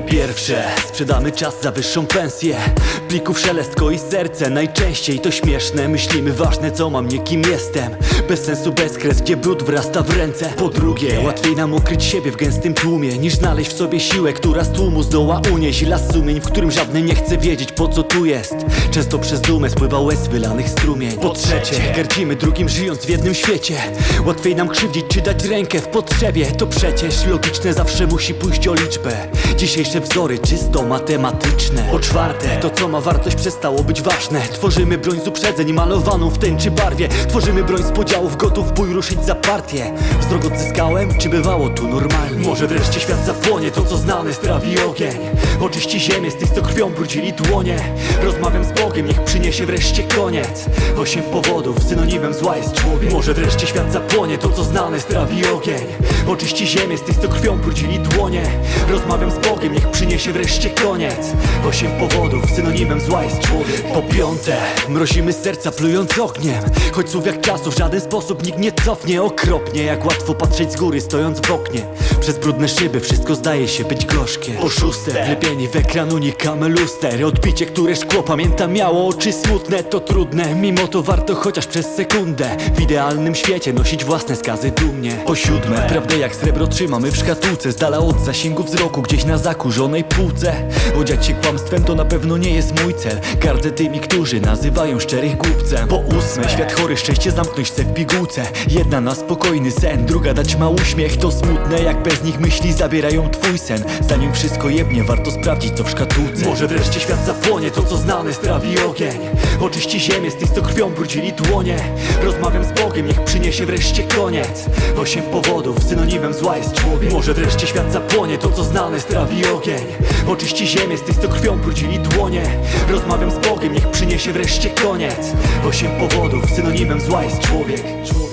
pierwsze, sprzedamy czas za wyższą pensję. Plików szelestko i serce, najczęściej to śmieszne. Myślimy ważne co mam, nie kim jestem. Bez sensu, bez kres, gdzie brud wrasta w ręce. Po drugie, łatwiej nam ukryć siebie w gęstym tłumie Niż znaleźć w sobie siłę, która z tłumu zdoła unieść. Las sumień, w którym żadny nie chce wiedzieć po co tu jest. Często przez dumę spływa łez wylanych strumień. Po trzecie, gardzimy drugim żyjąc w jednym świecie. Łatwiej nam krzywdzić czy dać rękę w potrzebie. To przecież logiczne zawsze musi pójść o liczbę. Dzisiejsze wzory czysto matematyczne. Po czwarte, to co ma wartość przestało być ważne. Tworzymy broń z uprzedzeń malowaną w tęczy barwie. Tworzymy broń z podziałów, gotów bój ruszyć za partię. Wzrok odzyskałem, czy bywało tu normalnie? Może wreszcie świat zapłonie, to co znane strawi ogień Oczyści ziemię z tych, co krwią brudzili dłonie. Rozmawiam z Bogiem, niech przyniesie wreszcie koniec. Osiem powodów, synonimem zła jest człowiek. Może wreszcie świat zapłonie, to co znane strawi ogień. Oczyści ziemię z tych, co krwią brudzili dłonie. Rozmawiam z Bogiem, niech przyniesie wreszcie koniec. Osiem powodów, synonimem zła jest człowiek. Po piąte, mrozimy serca plując ogniem. Choć słów jak czasu w żaden sposób nikt nie cofnie Okropnie, jak łatwo patrzeć z góry stojąc w oknie. Przez brudne szyby wszystko zdaje się być gorzkie. Po szóste, wlepieni w ekran unikamy luster. Odbicie, które szkło pamięta miało oczy smutne To trudne, mimo to warto chociaż przez sekundę W idealnym świecie nosić własne skazy dumnie. Po siódme, prawdę jak srebro trzymamy w szkatułce. Z dala od zasięgu wzroku, gdzieś na zakurzonej półce. Odziać się kłamstwem to na pewno nie jest mój cel. Gardzę tymi, którzy nazywają szczerych głupcem. Po ósme, świat chory, szczęście zamknąć chce w pigułce. Jedna na spokojny sen, druga dać ma uśmiech. To smutne, jak bez nich myśli zabierają twój sen. Zanim wszystko jebnie, warto sprawdzić co w szkatułce. Może wreszcie świat zapłonie, to co znane strawi ogień. Oczyści ziemię z tych, co krwią brudzili dłonie. Rozmawiam z Bogiem, niech przyniesie wreszcie koniec. Osiem powodów, synonimem zła jest człowiek. Może wreszcie świat zapłonie, to co znane strawi ogień. Oczyści ziemię z tych, co krwią brudzili dłonie. Rozmawiam z Bogiem, niech przyniesie wreszcie koniec. Osiem powodów, synonimem zła jest człowiek, człowiek.